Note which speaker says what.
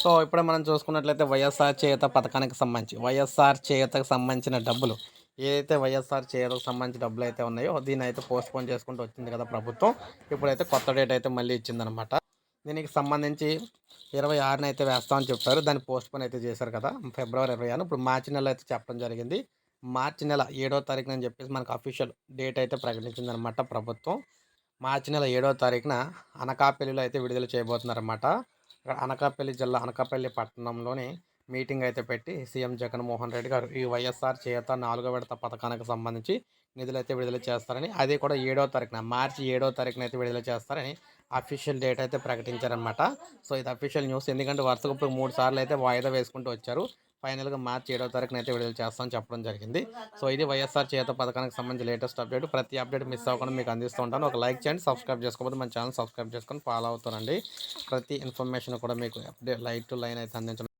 Speaker 1: So ఇప్పుడే మనం చూసుకున్నట్లయితే వైఎస్ఆర్ చేత పథకానికి సంబంధించి వైఎస్ఆర్ చేతకు సంబంధించిన డబ్బులు ఏదైతే వైఎస్ఆర్ చేయూతకు సంబంధించిన డబ్బులు అయితే ఉన్నాయో దీన్ని అయితే పోస్ట్పోన్ చేసుకుంటూ వచ్చింది కదా ప్రభుత్వం. ఇప్పుడైతే కొత్త డేట్ అయితే మళ్ళీ ఇచ్చిందనమాట. దీనికి సంబంధించి ఇరవై ఆరున అయితే వేస్తామని చెప్పారు. దాన్ని పోస్ట్పోన్ అయితే చేశారు కదా ఫిబ్రవరి ఇరవై ఆరు ఇప్పుడు మార్చి నెల అయితే చెప్పడం జరిగింది. మార్చి నెల ఏడో తారీఖున అని చెప్పేసి మనకు అఫీషియల్ డేట్ అయితే ప్రకటించిందనమాట ప్రభుత్వం. మార్చి నెల ఏడో తారీఖున అనకాపల్లిలో అయితే విడుదల చేయబోతున్నారన్నమాట. అనకాపల్లి జిల్లా అనకాపల్లి పట్టణంలోని మీటింగ్ అయితే పెట్టి సీఎం జగన్మోహన్ రెడ్డి గారు ఈ వైఎస్ఆర్ చేత నాలుగో విడత పథకానికి సంబంధించి నిధులైతే విడుదల చేస్తారని అది కూడా ఏడో తారీఖున మార్చి ఏడో తారీఖున అయితే విడుదల చేస్తారని అఫీషియల్ డేట్ అయితే ప్రకటించారనమాట సో ఇది అఫీషియల్ న్యూస్ ఎందుకంటే వరుసగా ఇప్పుడు మూడు సార్లు అయితే వాయిదా వేసుకుంటూ వచ్చారు. ఫైనల్గా మార్చి ఏడవ తారీఖున అయితే విడుదల చేస్తామని చెప్పడం జరిగింది. సో ఇది వైఎస్ఆర్ చేత పథకానికి సంబంధించి లేటెస్ట్ అప్డేట్. ప్రతి అప్డేట్ మిస్ అవ్వకుండా మీకు అందిస్తూ ఉంటాను. ఒక లైక్ చేయండి సబ్స్క్రైబ్ చేసుకోకపోతే మన ఛానల్ సబ్స్క్రైబ్ చేసుకొని ఫాలో అవుతానండి. ప్రతి ఇన్ఫర్మేషన్ కూడా మీకు అప్డేట్ లైట్ టు లైన్ అయితే అందించడం